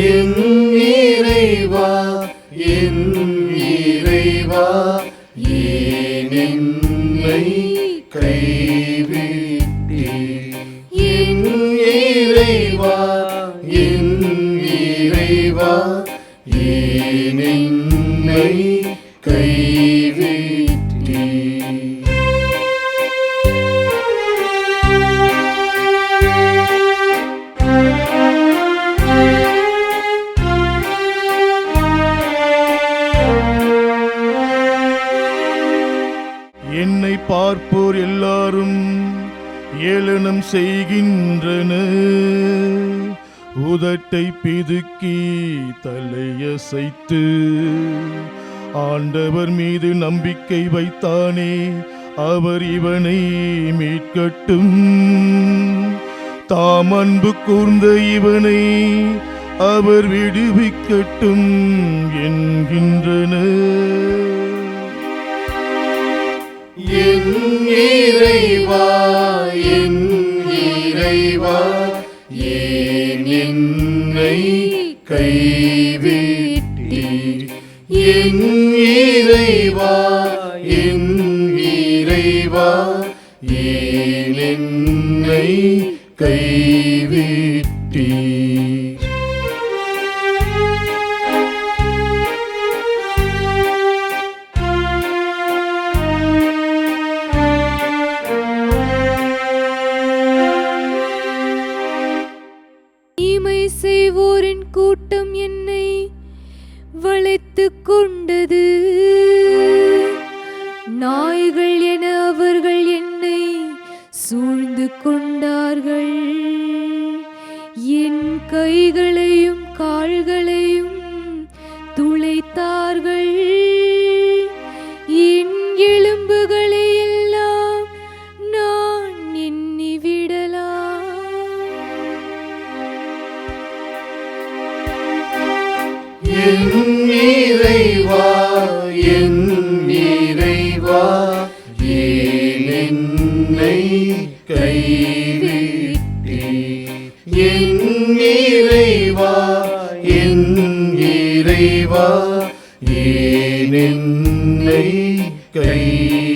என் இறைவா என் இறைவா ஏன் என்னை கைவிட்டே என் இறைவா என் இறைவா ஏன் பார்ப்போர் எல்லாரும் ஏளனம் செய்கின்றனர் உதட்டை பிதுக்கி தலையசைத்து ஆண்டவர் மீது நம்பிக்கை வைத்தானே அவர் இவனை மீட்கட்டும். தாம் அன்பு கூர்ந்த இவனை அவர் விடுவிக்கட்டும் என்கின்றனர் என்னை கைவிட்டீர். என் இறைவா என் இறைவா ஏன் என்னை கைவிட்டீர்? செய்வோரின் என்னை வளைத்து கொண்டது நாய்கள் என அவர்கள் என்னை சூழ்ந்து கொண்டார்கள். என் கைகளையும் கால்களையும் என் இறைவா என் இறைவா ஏன் என்னை கைவிட்டீர்? என் இறைவா என் இறைவா ஏன் என்னை கைவிட்டீர்?